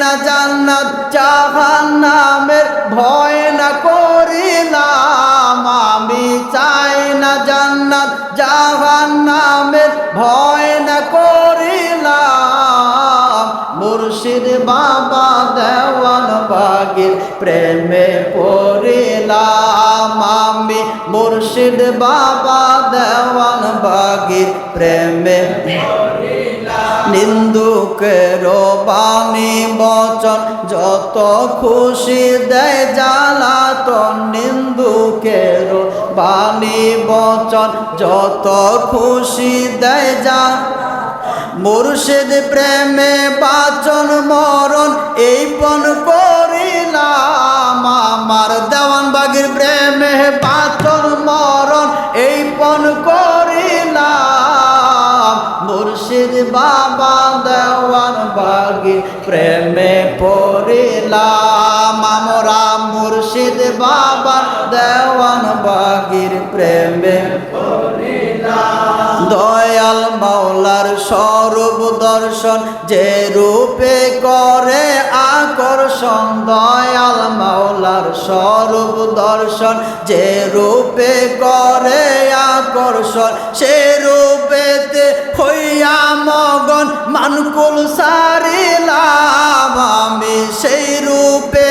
না জান্নাত জাহান্নামের ভয় না করিলাম। আমি চাই না জান্নাত জাহান্নামের ভয় না করিলাম। মুর্শিদ বাবা দেওয়ান বাগির প্রেমে পড়িলাম। আমি মুর্শিদ বাবা দেওয়ান বাগির প্রেমে নিন্দুকের বাণী বচন, যত খুশি দেয় জ্বালাতন নিন্দুকের বাণী বচন, যত খুশি দেয় যা মুর্শিদ প্রেমে বাচন মরণ, এই পণ করিলাম। আমার দেওয়ান বাগির প্রেমে বাচন মুর্শিদ বাবা দেওয়ার বাগে প্রেমে পড়িলাম। আমরা মুর্শিদ বাবা দেওয়ান বাগির প্রেমে মাওলার স্বরূপ দর্শন যে রূপে করে আকর্ষণ, দয়াল মাওলার স্বরূপ দর্শন যে রূপে করে আকর্ষণ, সে রূপেতে হইয়া মগন, মানকুল সারিলাম আমি সেই মগন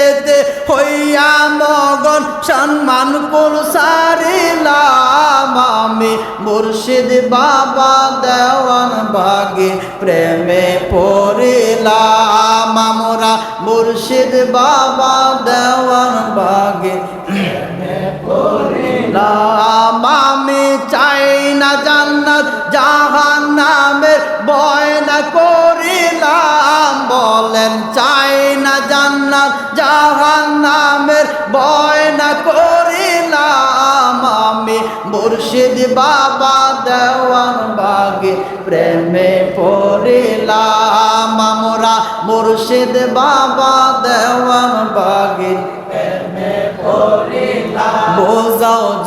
সম্মান কুল সারিলাম মুর্শিদ বাবা দেওয়ান বাগে প্রেমে পড়িলাম। আমরা মুর্শিদ বাবা দেওয়ান পড়িলাম। আমি চাই না জান্নাত, জাহান্নামের ভয় না করিলাম। বলেন, চাই মুর্শিদ বাবা দেওয়ান বাগে প্রেমে পড়িলাম আমরা। মুর্শিদ বাবা দেওয়ান বাগে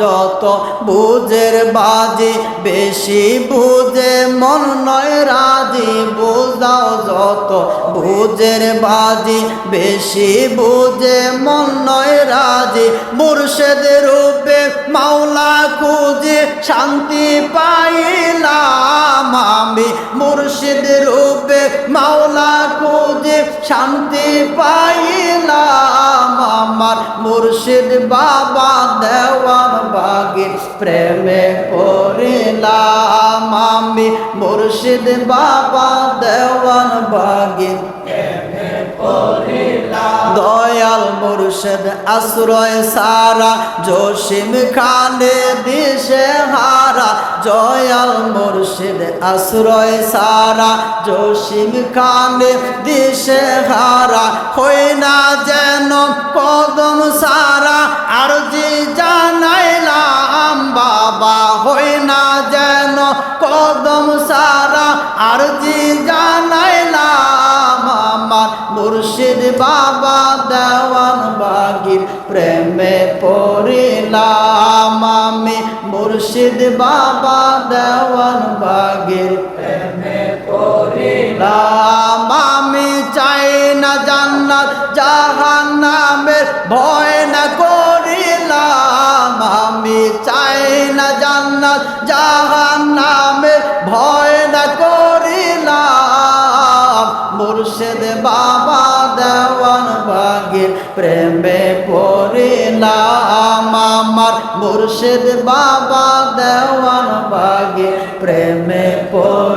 যত বুঝের বাজি, বেশি বুঝে মন নয় রাজি। বোঝাও যত বুঝের বাজি, বেশি বুঝে মন নয় রাজি। মুর্শেদ রূপে মাওলা খুঁজে শান্তি পাইলাম আমি। মুর্শিদ রূপে মাওলা খুঁজে শান্তি পাইলাম মুর্শিদ বাবা দেওয়ান বাগে প্রেমে পড়িলাম আমি। মুর্শিদ বাবা দেওয়ান প্রেমে দয়াল মুর্শিদ আশ্রয় সারা, জসিম খানে দিশে হারা। জয়াল মুর্শিদ আশ্রয় সারা, জসিম খানে দিশে হারা। হই না যেন কদম সারা আর যে জানাইলাম বাবা। হই না যেন কদম সারা আর জানাইলাম আমার মুর্শিদ বাবা দেওয়ান বাগির প্রেমে পড়িলাম আমি। মুর্শিদ বাবা দেওয়ান বাগির প্রেমে পড়িলাম আমি। চাই না জান্নাত, জাহান্নামের ভয় না করিলাম আমি। চাই না জান্নাত, জাহান্নামের ভয় না বাবা দেওয়ান বাগির প্রেমে পড়িলাম আমার মুর্শিদ বাবা দেওয়ান বাগির প্রেমে মারহাবা